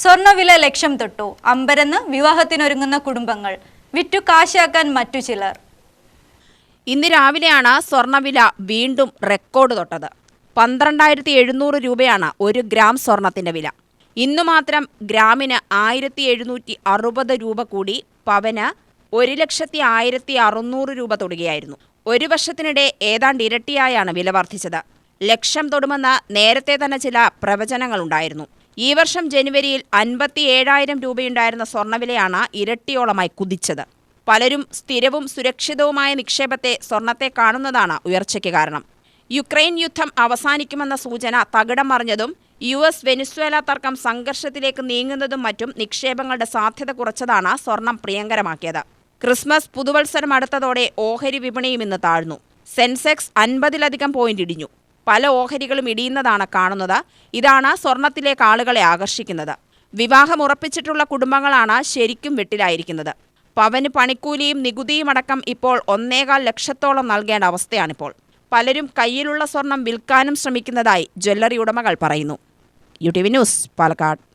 സ്വർണവില ലക്ഷ്യം തൊട്ടു. അമ്പരന്ന് വിവാഹത്തിനൊരുങ്ങുന്ന കുടുംബങ്ങൾ. വിറ്റു കാശാക്കാൻ മറ്റു ചിലർ. ഇന്ന് രാവിലെയാണ് സ്വർണവില വീണ്ടും റെക്കോർഡ് തൊട്ടത്. പന്ത്രണ്ടായിരത്തി എഴുന്നൂറ് രൂപയാണ് ഒരു ഗ്രാം സ്വർണത്തിന്റെ വില. ഇന്നു മാത്രം ഗ്രാമിന് ആയിരത്തി എഴുന്നൂറ്റി അറുപത് രൂപ കൂടി പവന് ഒരു ലക്ഷത്തി ആയിരത്തി അറുന്നൂറ് രൂപ തൊടുകയായിരുന്നു. ഒരു വർഷത്തിനിടെ ഏതാണ്ട് ഇരട്ടിയായാണ് വില വർദ്ധിച്ചത്. ലക്ഷം തൊടുമെന്ന് നേരത്തെ തന്നെ ചില പ്രവചനങ്ങളുണ്ടായിരുന്നു. ഈ വർഷം ജനുവരിയിൽ അൻപത്തി ഏഴായിരം രൂപയുണ്ടായിരുന്ന സ്വർണവിലയാണ് ഇരട്ടിയോളമായി കുതിച്ചത്. പലരും സ്ഥിരവും സുരക്ഷിതവുമായ നിക്ഷേപത്തെ സ്വർണത്തെ കാണുന്നതാണ് ഉയർച്ചയ്ക്ക് കാരണം. യുക്രൈൻ യുദ്ധം അവസാനിക്കുമെന്ന സൂചന തകിടം മറിഞ്ഞതും യു എസ് വെനിസ്വേല തർക്കം സംഘർഷത്തിലേക്ക് നീങ്ങുന്നതും മറ്റും നിക്ഷേപങ്ങളുടെ സാധ്യത കുറച്ചതാണ് സ്വർണം പ്രിയങ്കരമാക്കിയത്. ക്രിസ്മസ് പുതുവത്സരം അടുത്തതോടെ ഓഹരി വിപണിയും ഇന്ന് താഴ്ന്നു. സെൻസെക്സ് അൻപതിലധികം പോയിന്റ് ഇടിഞ്ഞു. പല ഓഹരികളും ഇടിയുന്നതാണ് കാണുന്നത്. ഇതാണ് സ്വർണത്തിലേക്ക് ആളുകളെ ആകർഷിക്കുന്നത്. വിവാഹം ഉറപ്പിച്ചിട്ടുള്ള കുടുംബങ്ങളാണ് ശരിക്കും വെട്ടിലായിരിക്കുന്നത്. പവന് പണിക്കൂലിയും നികുതിയും അടക്കം ഇപ്പോൾ ഒന്നേകാൽ ലക്ഷത്തോളം നൽകേണ്ട അവസ്ഥയാണിപ്പോൾ. പലരും കയ്യിലുള്ള സ്വർണം വിൽക്കാനും ശ്രമിക്കുന്നതായി ജ്വല്ലറി ഉടമകൾ പറയുന്നു. U T V news Palakkad.